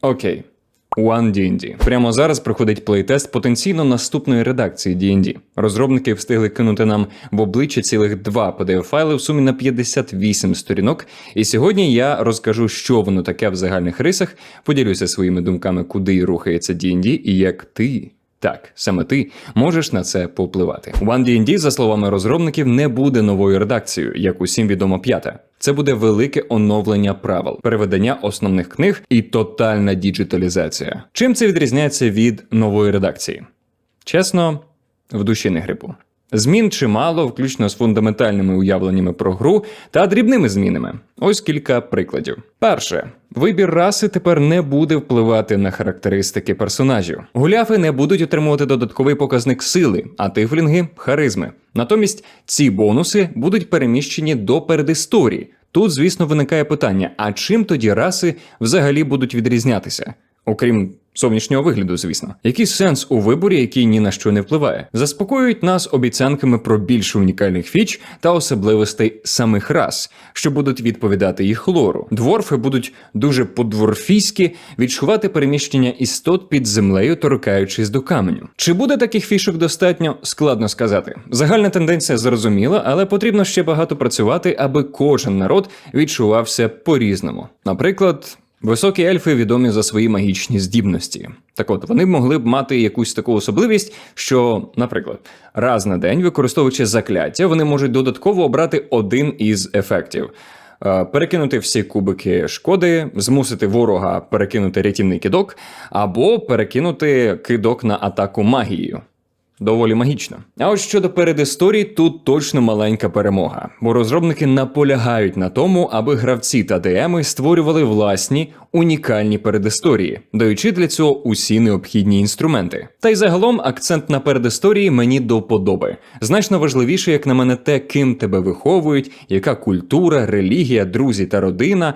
Окей. One D&D. Прямо зараз проходить плейтест потенційно наступної редакції D&D. Розробники встигли кинути нам в обличчя цілих два PDF-файли в сумі на 58 сторінок. І сьогодні я розкажу, що воно таке в загальних рисах, поділюся своїми думками, куди рухається D&D і як ти. Так, саме ти можеш на це повпливати. One D&D, за словами розробників, не буде новою редакцією, як усім відомо п'ята. Це буде велике оновлення правил, переведення основних книг і тотальна діджиталізація. Чим це відрізняється від нової редакції? Чесно, в душі не грибу. Змін чимало, включно з фундаментальними уявленнями про гру та дрібними змінами. Ось кілька прикладів. Перше, вибір раси тепер не буде впливати на характеристики персонажів. Гуляфи не будуть отримувати додатковий показник сили, а тифлінги харизми. Натомість ці бонуси будуть переміщені до передісторії. Тут, звісно, виникає питання: а чим тоді раси взагалі будуть відрізнятися? Окрім зовнішнього вигляду, звісно, який сенс у виборі, який ні на що не впливає, заспокоюють нас обіцянками про більше унікальних фіч та особливостей самих рас, що будуть відповідати їх лору. Дворфи будуть дуже подворфійськи відчувати переміщення істот під землею, торкаючись до каменю. Чи буде таких фішок достатньо? Складно сказати. Загальна тенденція зрозуміла, але потрібно ще багато працювати, аби кожен народ відчувався по-різному. Наприклад. Високі ельфи відомі за свої магічні здібності. Так от вони могли б мати якусь таку особливість, що, наприклад, раз на день, використовуючи закляття, вони можуть додатково обрати один із ефектів. Е, Перекинути всі кубики шкоди, змусити ворога перекинути рятівний кидок, або перекинути кидок на атаку магією. Доволі магічно. А от щодо передісторії, тут точно маленька перемога, бо розробники наполягають на тому, аби гравці та ДМи створювали власні унікальні передісторії, даючи для цього усі необхідні інструменти. Та й загалом акцент на передісторії мені до вподоби. Значно важливіше, як на мене, те, ким тебе виховують, яка культура, релігія, друзі та родина.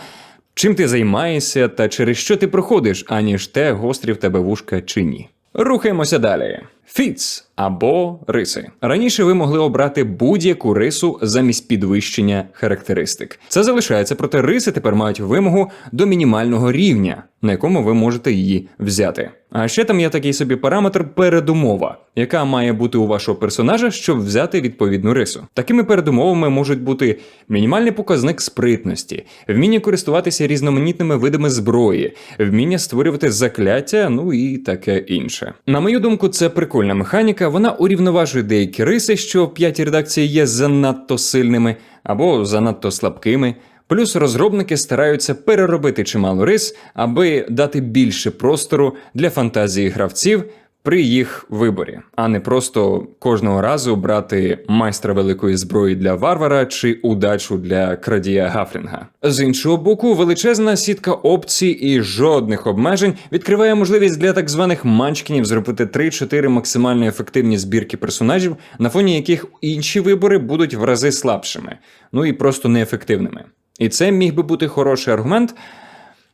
Чим ти займаєшся та через що ти проходиш, аніж те, гострі в тебе вушка чи ні. Рухаємося далі. Фіц або риси. Раніше ви могли обрати будь-яку рису замість підвищення характеристик. Це залишається, проте риси тепер мають вимогу до мінімального рівня, на якому ви можете її взяти. А ще там є такий собі параметр передумова, яка має бути у вашого персонажа, щоб взяти відповідну рису. Такими передумовами можуть бути мінімальний показник спритності, вміння користуватися різноманітними видами зброї, вміння створювати закляття, ну і таке інше. На мою думку, це прикольна механіка. Вона урівноважує деякі риси, що в п'ятій редакції є занадто сильними або занадто слабкими. Плюс розробники стараються переробити чимало рис, аби дати більше простору для фантазії гравців при їх виборі, а не просто кожного разу брати майстра великої зброї для варвара чи удачу для крадія Гафлінга. З іншого боку, величезна сітка опцій і жодних обмежень відкриває можливість для так званих манчкінів зробити 3-4 максимально ефективні збірки персонажів, на фоні яких інші вибори будуть в рази слабшими, ну і просто неефективними. І це міг би бути хороший аргумент.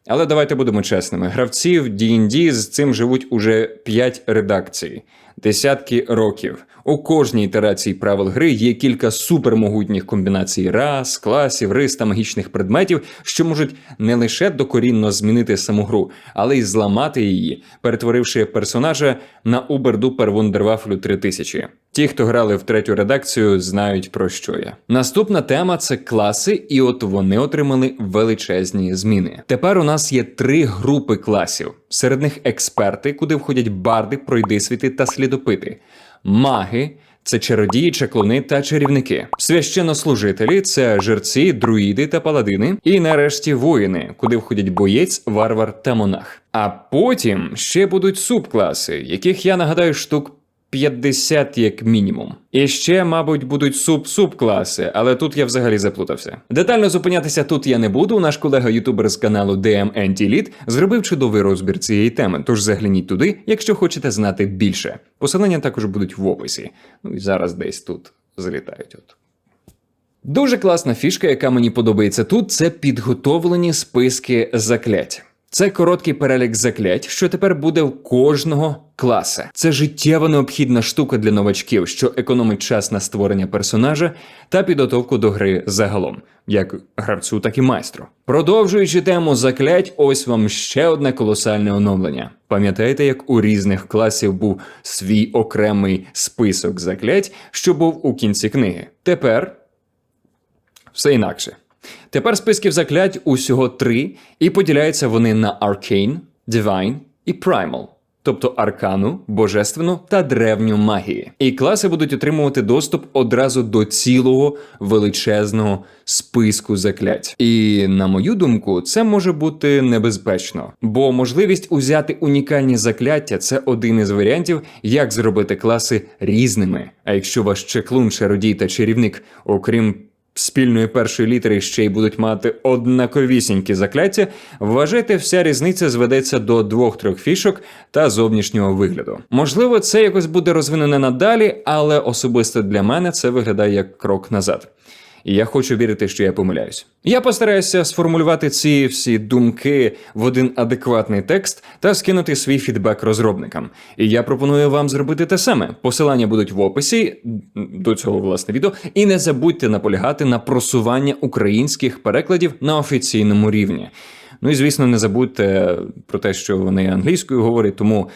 Але давайте будемо чесними: гравці в D&D з цим живуть уже 5 редакцій, десятки років. У кожній ітерації правил гри є кілька супермогутніх комбінацій рас, класів, рис та магічних предметів, що можуть не лише докорінно змінити саму гру, але й зламати її, перетворивши персонажа на Убер-Дупер Вундервафлю 3000. Ті, хто грали в третю редакцію, знають про що я. Наступна тема це класи, і от вони отримали величезні зміни. Тепер у нас є три групи класів. Серед них експерти, куди входять барди, пройдисвіти та слідопити, маги. Це чародії, чаклуни та чарівники, священнослужителі це жерці, друїди та паладини, і нарешті воїни, куди входять боєць, варвар та монах. А потім ще будуть субкласи, яких я нагадаю штук 50 як мінімум. І ще, мабуть, будуть суб-субкласи, але тут я взагалі заплутався. Детально зупинятися тут я не буду. Наш колега-ютубер з каналу DM Anti-Elite зробив чудовий розбір цієї теми, тож загляніть туди, якщо хочете знати більше. Посилання також будуть в описі. Ну і зараз десь тут злітають. От. Дуже класна фішка, яка мені подобається тут, це підготовлені списки заклять. Це короткий перелік заклять, що тепер буде в кожного класа. Це життєво необхідна штука для новачків, що економить час на створення персонажа та підготовку до гри загалом, як гравцю, так і майстру. Продовжуючи тему заклять, ось вам ще одне колосальне оновлення. Пам'ятаєте, як у різних класів був свій окремий список заклять, що був у кінці книги? Тепер все інакше. Тепер списків заклять усього три, і поділяються вони на Arcane, Divine і Primal, тобто аркану, божественну та древню магії. І класи будуть отримувати доступ одразу до цілого величезного списку заклять. І на мою думку, це може бути небезпечно, бо можливість узяти унікальні закляття це один із варіантів, як зробити класи різними. А якщо ваш чеклун, чародій та чарівник, окрім спільної першої літери ще й будуть мати однаковісінькі закляття, вважайте, вся різниця зведеться до двох-трьох фішок та зовнішнього вигляду. Можливо, це якось буде розвинене надалі, але особисто для мене це виглядає як крок назад. І я хочу вірити, що я помиляюсь. Я постараюся сформулювати ці всі думки в один адекватний текст та скинути свій фідбек розробникам. І я пропоную вам зробити те саме. Посилання будуть в описі до цього власне відео. І не забудьте наполягати на просування українських перекладів на офіційному рівні. Ну і звісно, не забудьте про те, що вони англійською говорять, тому.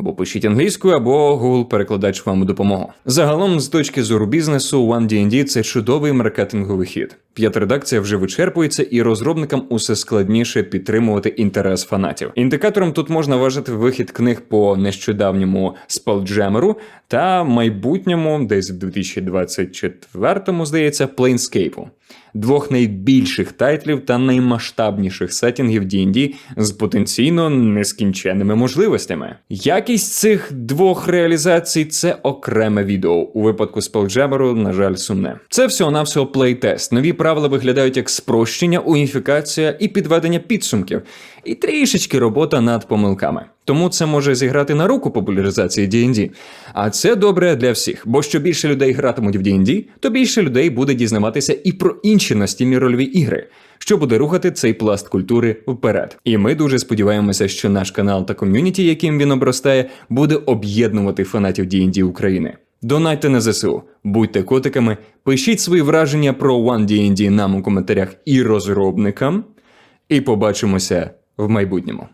Або пишіть англійською, або Google перекладач вам у допомогу. Загалом, з точки зору бізнесу, OneDND – це чудовий маркетинговий хід. П'ята-редакція вже вичерпується, і розробникам усе складніше підтримувати інтерес фанатів. Індикатором тут можна вважати вихід книг по нещодавньому спелджемеру та майбутньому, десь в 2024-му, здається, Planescape. Двох найбільших тайтлів та наймасштабніших сетінгів D&D з потенційно нескінченними можливостями. Якість цих двох реалізацій це окреме відео. У випадку Spelljammer, на жаль, сумне. Це всього навсього плейтест. Нові правила виглядають як спрощення, уніфікація і підведення підсумків, і трішечки робота над помилками. Тому це може зіграти на руку популяризації D&D. А це добре для всіх, бо що більше людей гратимуть в D&D, то більше людей буде дізнаватися і про інші настільні рольові ігри, що буде рухати цей пласт культури вперед. І ми дуже сподіваємося, що наш канал та ком'юніті, яким він обростає, буде об'єднувати фанатів D&D України. Донайте на ЗСУ, будьте котиками, пишіть свої враження про OneDND нам у коментарях і розробникам, і побачимося в майбутньому.